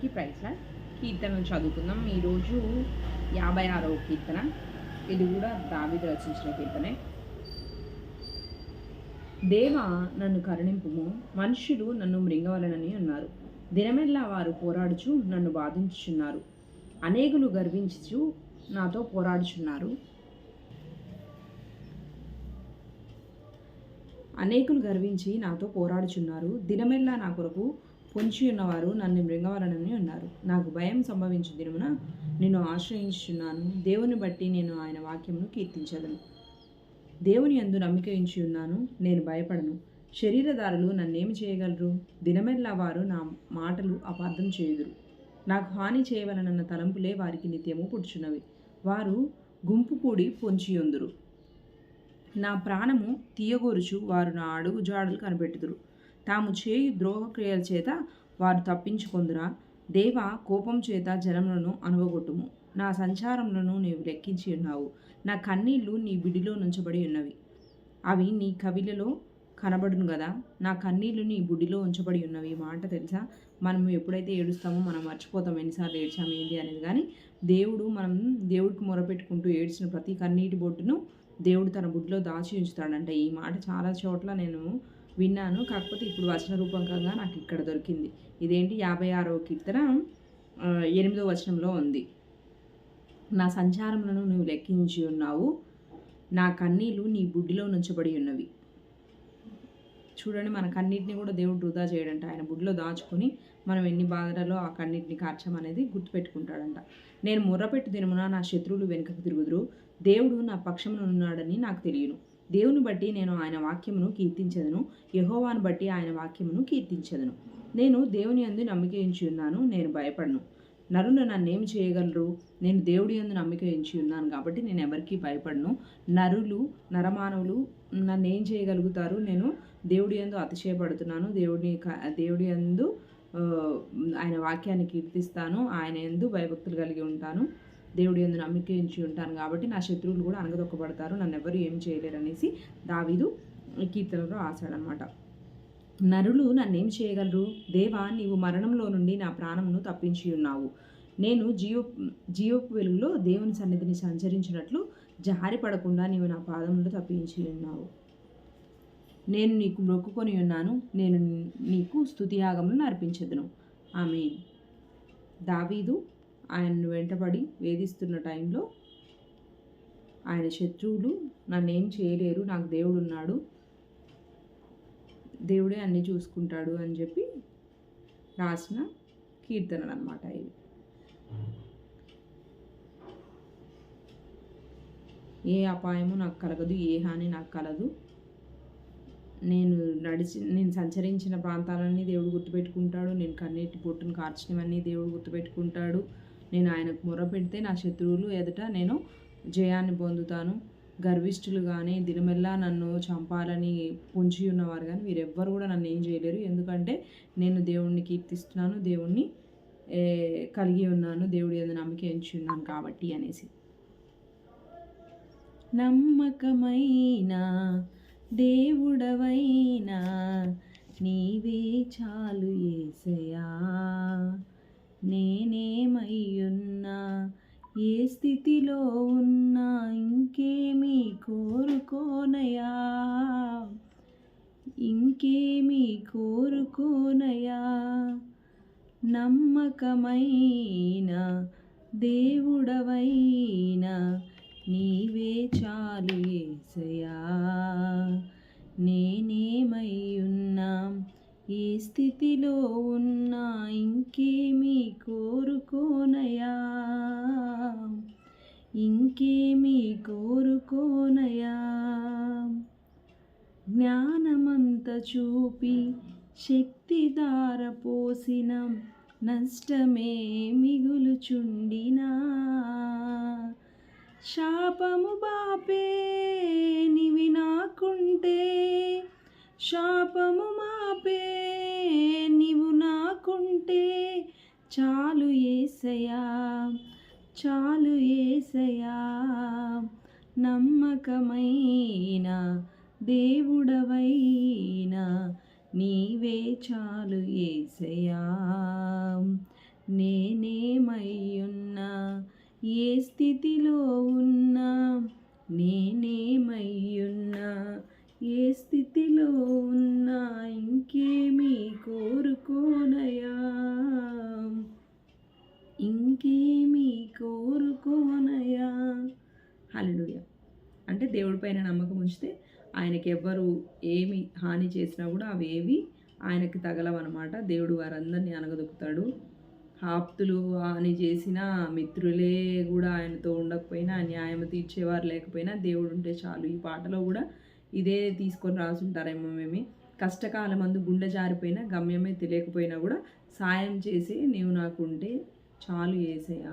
కి ప్రైస్ కీర్తనలు చదువుకుందాం. ఈరోజు యాభై ఆరవ కీర్తన. ఇది కూడా దావిది రచించిన కీర్తనే. దేవ నన్ను కరుణింపుము. మనుషులు నన్ను మృంగవలనని అన్నారు. దినమెల్లా వారు పోరాడుచు నన్ను బాధించుచున్నారు. అనేకులు గర్వించుచు నాతో పోరాడుచున్నారు. అనేకులు గర్వించి నాతో పోరాడుచున్నారు. దినమెల్లా నా కొరకు పొంచి ఉన్నవారు నన్ను మృంగవలనని ఉన్నారు. నాకు భయం సంభవించిన దినమున నేను ఆశ్రయించున్నాను దేవుని బట్టి నేను ఆయన వాక్యమును కీర్తించదను దేవుని అందు నమ్మిక ఉంచి ఉన్నాను. నేను భయపడను. శరీరదారులు నన్నేమి చేయగలరు? దినమెల్లా వారు నా మాటలు అపార్థం చేయుదురు. నాకు హాని చేయవలనన్న తలంపులే వారికి నిత్యము పుడుచున్నవి. వారు గుంపు కూడి పొంచియుందురు నా ప్రాణము తీయగోరుచు వారు నా అడుగు జాడలు కనిపెట్టుదురు. తాము చేయు ద్రోహక్రియల చేత వారు తప్పించుకొందురా. దేవ కోపం చేత జలములను అనువగొట్టుము. నా సంచారములను నీవు లెక్కించి ఉన్నావు. నా కన్నీళ్ళు నీ బిడిలో నుంచబడి ఉన్నవి. అవి నీ కవిలలో కనబడును కదా నా కన్నీళ్ళు నీ బుడిలో ఉంచబడి ఉన్నవి. మాట తెలుసా? మనం ఎప్పుడైతే ఏడుస్తామో మనం మర్చిపోతాం ఎన్నిసార్లు ఏడ్చాము ఏంటి అనేది. కానీ దేవుడు మనం దేవుడికి మొరపెట్టుకుంటూ ఏడ్చిన ప్రతి కన్నీటి బొట్టును దేవుడు తన బుడ్లో దాచి ఉంచుతాడంట. ఈ మాట చాలా చోట్ల నేను విన్నాను. కాకపోతే ఇప్పుడు వచన రూపకంగా నాకు ఇక్కడ దొరికింది. ఇదేంటి? యాభై ఆరవ కీర్తన ఎనిమిదో వచనంలో ఉంది. నా సంచారములను నువ్వు లెక్కించి ఉన్నావు. నా కన్నీళ్ళు నీ బుడ్డిలో నుంచబడి ఉన్నవి. చూడండి మన కన్నీటిని కూడా దేవుడు వృధా చేయడంట. ఆయన బుడ్డిలో దాచుకొని మనం ఎన్ని బాధలలో ఆ కన్నీటిని కార్చమనేది గుర్తుపెట్టుకుంటాడంట. నేను ముర్రపెట్టు దినమున నా శత్రువులు వెనుకకు తిరుగుదురు. దేవుడు నా పక్షమున ఉన్నాడని నాకు తెలియను. దేవుని బట్టి నేను ఆయన వాక్యమును కీర్తించదను. యహోవాను బట్టి ఆయన వాక్యమును కీర్తించదను. నేను దేవుని అందు నమ్మకించి ఉన్నాను నేను భయపడను. నరులు నన్నేం చేయగలరు? నేను దేవుడి యందు నమ్మిక ఉంచి ఉన్నాను కాబట్టి నేను ఎవరికీ భయపడను. నరులు నరమానవులు నన్ను ఏం చేయగలుగుతారు? నేను దేవుడి యందు అతిశయపడుతున్నాను. దేవుడి దేవుడి యందు ఆయన వాక్యాన్ని కీర్తిస్తాను. ఆయన ఎందు భయభక్తులు కలిగి ఉంటాను. దేవుడి ఎందు నమ్మికించి ఉంటాను కాబట్టి నా శత్రువులు కూడా అనగదొక్కబడతారు నన్ను ఎవరు ఏం చేయలేరు అనేసి దావీదు కీర్తనలో రాశాడనమాట నరులు నన్నేం చేయగలరు? దేవా నీవు మరణంలో నుండి నా ప్రాణమును తప్పించి ఉన్నావు. నేను జీవ జీవపు వెలుగులో దేవుని సన్నిధిని సంచరించినట్లు జారి పడకుండా నీవు నా పాదములు తప్పించి ఉన్నావు. నేను నీకు మొక్కుకొని ఉన్నాను నేను నీకు స్థుతియాగములను అర్పించదును ఆమె దావీదు ఆయన వెంటబడి వేధిస్తున్న టైంలో ఆయన శత్రువులు నన్నేం చేయలేరు నాకు దేవుడు ఉన్నాడు దేవుడే అన్నీ చూసుకుంటాడు అని చెప్పి రాసిన కీర్తనలు అనమాట ఇవి. ఏ అపాయము నాకు కలగదు ఏ హాని నాకు కలదు. నేను నడిచి నేను సంచరించిన ప్రాంతాలన్నీ దేవుడు గుర్తుపెట్టుకుంటాడు. నేను కన్నీటి పొట్టును కార్చినవన్నీ దేవుడు గుర్తుపెట్టుకుంటాడు. నేను ఆయనకు మొర పెడితే నా శత్రువులు ఎదుట నేను జయాన్ని పొందుతాను. గర్విష్ఠులు కానీ దినమెల్లా నన్ను చంపాలని పొంచి ఉన్నవారు కానీ వీరెవ్వరు కూడా నన్ను ఏం చేయలేరు. ఎందుకంటే నేను దేవుణ్ణి కీర్తిస్తున్నాను దేవుణ్ణి కలిగి ఉన్నాను దేవుడి మీద నమ్మిక ఎంచి ఉన్నాను కాబట్టి అనేసి. నమ్మకమైన దేవుడవైనా నీవే చాలు ఏసయా నే ఏ స్థితిలో ఉన్నా ఇంకేమీ కోరుకోనయా? ఇంకేమీ కోరుకోనయా? నమ్మకమైన దేవుడవైన నీవే చాలు ఏసయా నేనేమై ఉన్నా? ఏ స్థితిలో ఉన్నా ఇంకేమీ కోరుకోనయా? జ్ఞానమంత చూపి శక్తి దార పోసిన నష్టమే మిగులుచుండినా? శాపము బాపే నివి నాకుంటే శాపము మాపే నీవు నాకుంటే చాలు ఏసయా చాలు ఏసయా నమ్మకమైన దేవుడవైనా నీవే చాలు ఏసయా. నేనేమయ్యున్నా ఏ స్థితిలో ఉన్నా నేనేమయ్యున్నా ఏ స్థితిలో ఉన్నా ఇంకేమీ కోరుకోనయా. హల్లెలూయా. అంటే దేవుడిపైన నమ్మకం ఉంచితే ఆయనకి ఎవ్వరు ఏమి హాని చేసినా కూడా అవేవి ఆయనకి తగలవన్నమాట. దేవుడు వారందరినీ అనగదొక్కుతాడు. ఆప్తులు హాని చేసిన మిత్రులే కూడా ఆయనతో ఉండకపోయినా న్యాయం తీర్చేవారు లేకపోయినా దేవుడు ఉంటే చాలు. ఈ పాటలో కూడా ఇదే తీసుకొని రాసుంటారేమో మేము. కష్టకాలం అందు గుండె జారిపోయినా గమ్యమే తెలియకపోయినా కూడా సాయం చేసి నీవు నాకు ఉంటే చాలు వేసేయా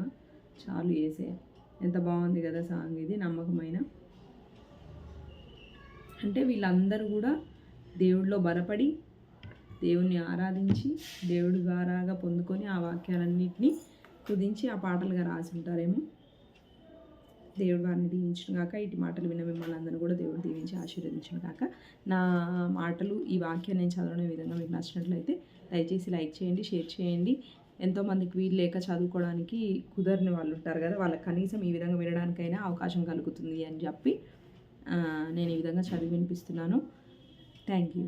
చాలు వేసేయా ఎంత బాగుంది కదా సాంగ్ ఇది నమ్మకమైన. అంటే వీళ్ళందరూ కూడా దేవుడిలో బలపడి దేవుణ్ణి ఆరాధించి దేవుడి ద్వారాగా పొందుకొని ఆ వాక్యాలన్నింటినీ కుదించి ఆ పాటలుగా రాసి ఉంటారేమో దేవుడు వారిని దీవించిన కాక ఇటు మాటలు విన్న మిమ్మల్ని అందరూ కూడా దేవుడు దీవించి ఆశీర్వదించిన కాక నా మాటలు ఈ వాక్యం నేను చదవడం విధంగా మీకు నచ్చినట్లయితే దయచేసి లైక్ చేయండి షేర్ చేయండి. ఎంతోమందికి వీలు లేక చదువుకోవడానికి కుదరని వాళ్ళు ఉంటారు కదా వాళ్ళకి కనీసం ఈ విధంగా వినడానికైనా అవకాశం కలుగుతుంది అని చెప్పి నేను ఈ విధంగా చదివి వినిపిస్తున్నాను. Thank you